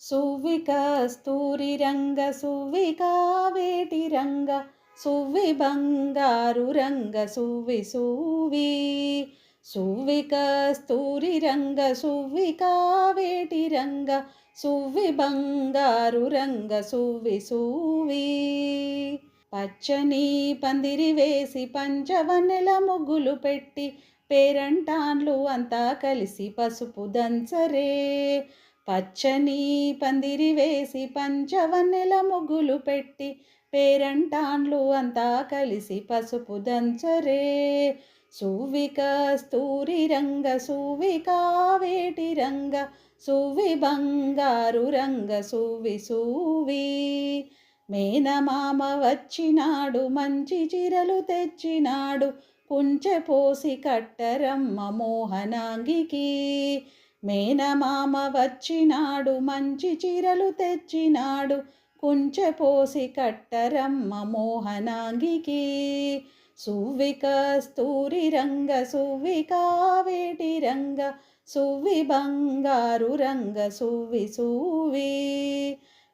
సువ్వికస్తూరి రంగ సువ్వి వేటి రంగ సువ్వి బంగారు రంగ సువ్వి సువ్వి సువికస్తూరి రంగ సువ్వి వేటి రంగ సువ్వి బంగారు రంగ సువ్వి సువ్వి పచ్చని పందిరి వేసి పంచవన్నెల ముగ్గులు పెట్టి పేరంటాన్లు అంతా కలిసి పసుపు దంచరే. పచ్చని పందిరి వేసి పంచవన్నెల ముగ్గులు పెట్టి పేరంటాన్లు అంతా కలిసి పసుపు దంచరే. సువిక కస్తూరి రంగ సువ్వి కావేటి రంగ సువి బంగారు రంగ సువి సూవి. మేనమామ వచ్చినాడు మంచి చీరలు తెచ్చినాడు కుంచె పోసి కట్టరమ్మ మోహనాంగికి. మేనమామ వచ్చినాడు మంచి చీరలు తెచ్చినాడు కుంచెపోసి కట్టరమ్మ మోహనాంగికి. సువ్వి స్థూరి రంగ సువ్వి కావేటి రంగ సువ్వి బంగారు రంగ సువ్వి సూవి.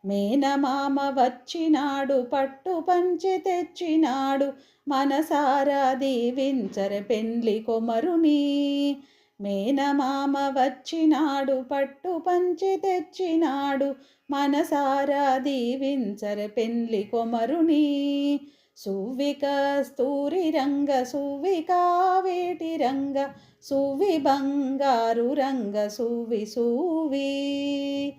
మేనమామ వచ్చినాడు పట్టు పంచి తెచ్చినాడు మనసారా దీవించర పెండ్లి కొమరుని. మేనమామ వచ్చినాడు పట్టు పంచి తెచ్చినాడు మనసారా దీవించర పెండ్లి కొమరుని. సువ్వి స్థూరి రంగ సువ్వి కావేటి రంగ సువి బంగారు రంగ సువి సూవి